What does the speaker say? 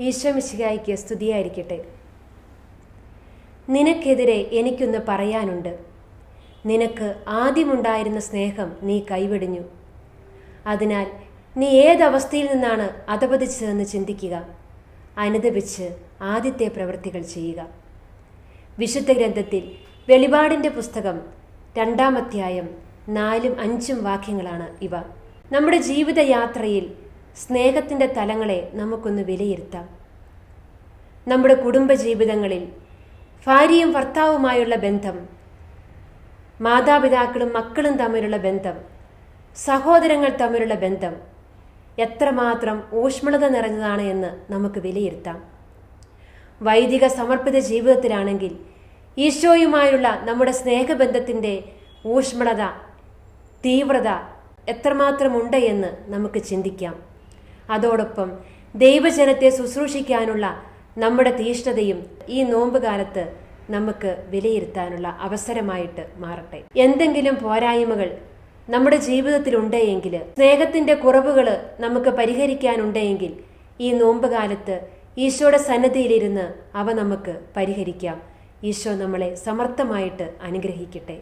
ഈശോമിശിഹായിക്ക് സ്തുതിയായിരിക്കട്ടെ. നിനക്കെതിരെ എനിക്കൊന്ന് പറയാനുണ്ട്. നിനക്ക് ആദ്യമുണ്ടായിരുന്ന സ്നേഹം നീ കൈവെടിഞ്ഞു. അതിനാൽ നീ ഏതവസ്ഥയിൽ നിന്നാണ് അധപതിച്ചതെന്ന് ചിന്തിക്കുക. അനുദപിച്ച് ആദ്യത്തെ പ്രവൃത്തികൾ ചെയ്യുക. വിശുദ്ധ ഗ്രന്ഥത്തിൽ വെളിപാടിന്റെ പുസ്തകം രണ്ടാമധ്യായം നാലും അഞ്ചും വാക്യങ്ങളാണ് ഇവ. നമ്മുടെ ജീവിതയാത്രയിൽ സ്നേഹത്തിന്റെ തലങ്ങളെ നമുക്കൊന്ന് വിലയിരുത്താം. നമ്മുടെ കുടുംബജീവിതങ്ങളിൽ ഭാര്യയും ഭർത്താവുമായുള്ള ബന്ധം മാതാപിതാക്കളും മക്കളും തമ്മിലുള്ള ബന്ധം സഹോദരങ്ങൾ തമ്മിലുള്ള ബന്ധം എത്രമാത്രം ഊഷ്മളത നിറഞ്ഞതാണ് എന്ന് നമുക്ക് വിലയിരുത്താം. വൈദിക സമർപ്പിത ജീവിതത്തിലാണെങ്കിൽ ഈശോയുമായുള്ള നമ്മുടെ സ്നേഹബന്ധത്തിന്റെ ഊഷ്മളത തീവ്രത എത്രമാത്രമുണ്ട് എന്ന് നമുക്ക് ചിന്തിക്കാം. അതോടൊപ്പം ദൈവജനത്തെ ശുശ്രൂഷിക്കാനുള്ള നമ്മുടെ തീഷ്ണതയും ഈ നോമ്പ് കാലത്ത് നമുക്ക് വിലയിരുത്താനുള്ള അവസരമായിട്ട് മാറട്ടെ. എന്തെങ്കിലും പോരായ്മകൾ നമ്മുടെ ജീവിതത്തിൽ ഉണ്ടെങ്കിൽ സ്നേഹത്തിന്റെ കുറവുകൾ നമുക്ക് പരിഹരിക്കാനുണ്ടെങ്കിൽ ഈ നോമ്പ് കാലത്ത് ഈശോയുടെ സന്നദ്ധിയിലിരുന്ന് അവ നമുക്ക് പരിഹരിക്കാം. ഈശോ നമ്മളെ സമർത്ഥമായിട്ട് അനുഗ്രഹിക്കട്ടെ.